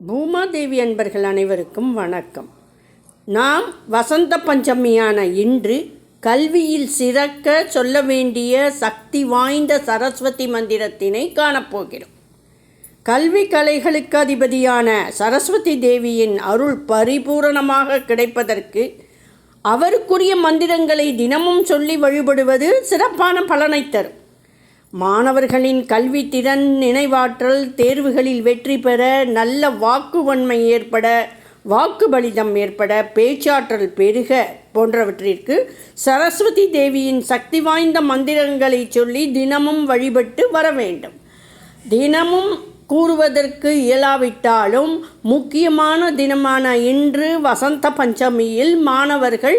பூமாதேவி அன்பர்கள் அனைவருக்கும் வணக்கம். நாம் வசந்த பஞ்சமியான இன்று கல்வியில் சிறக்க சொல்ல வேண்டிய சக்தி வாய்ந்த சரஸ்வதி மந்திரத்தினை காணப்போகிறோம். கல்வி கலைகளுக்கு அதிபதியான சரஸ்வதி தேவியின் அருள் பரிபூரணமாக கிடைப்பதற்கு அவருக்குரிய மந்திரங்களை தினமும் சொல்லி வழிபடுவது சிறப்பான பலனை தரும். மாணவர்களின் கல்வி திறன் நினைவாற்றல் தேர்வுகளில் வெற்றி பெற நல்ல வாக்குவன்மை ஏற்பட வாக்கு பலிதம் ஏற்பட பேச்சாற்றல் பெருக போன்றவற்றிற்கு சரஸ்வதி தேவியின் சக்தி வாய்ந்த மந்திரங்களை சொல்லி தினமும் வழிபட்டு வர வேண்டும். தினமும் கூறுவதற்கு இயலாவிட்டாலும் முக்கியமான தினமான இன்று வசந்த பஞ்சமியில் மாணவர்கள்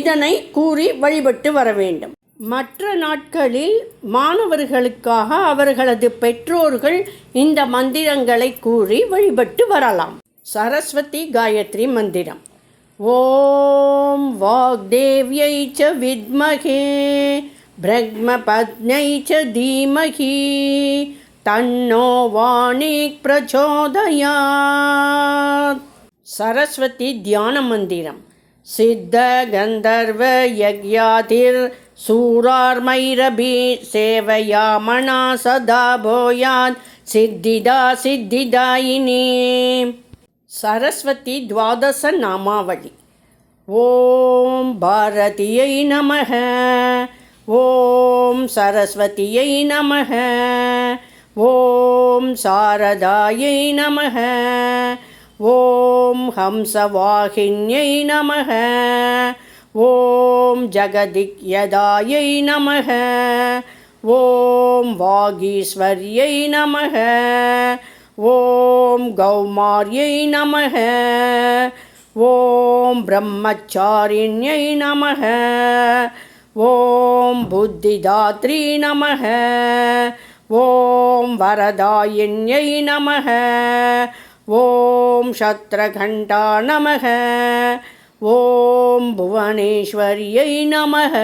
இதனை கூறி வழிபட்டு வர வேண்டும். மற்ற நாட்களில் மாணவர்களுக்காக அவர்களது பெற்றோர்கள் இந்த மந்திரங்களை கூறி வழிபட்டு வரலாம். சரஸ்வதி காயத்ரி மந்திரம். ஓம் வாக்தேவியை ச வித்மகே பிரக்மபத்னை ச தீமகி தன்னோ வாணிக் பிரச்சோதயாத். சரஸ்வதி தியான மந்திரம். சித்த கந்தர்வ யக்யாதிர் சூரார்மைரபி சேவையாமணா சதா போயாத் சித்திதா சித்திதாயினி சரஸ்வதி துவாதச நாமாவளி. ஓம் பாரதியை நமக. ஓம் சரஸ்வதியை நமக. ஓம் சாரதாயை நமக. ஓம் ஹம்சவாகின்யை நமக. ஓம் ஜகதிக்யதாயை நமக. ஓம் வாகீஸ்வர்யை நமக. ஓம் கௌமார்யை நமக. ஓம் பிரம்மச்சாரிண்யை நமக. ஓம் புத்திதாத்ரி நமக. ஓம் வரதாயின்யை நமக. ஓம் சத்ரகண்டா நமக. ஓம் புவனேஸ்வரியை நமக.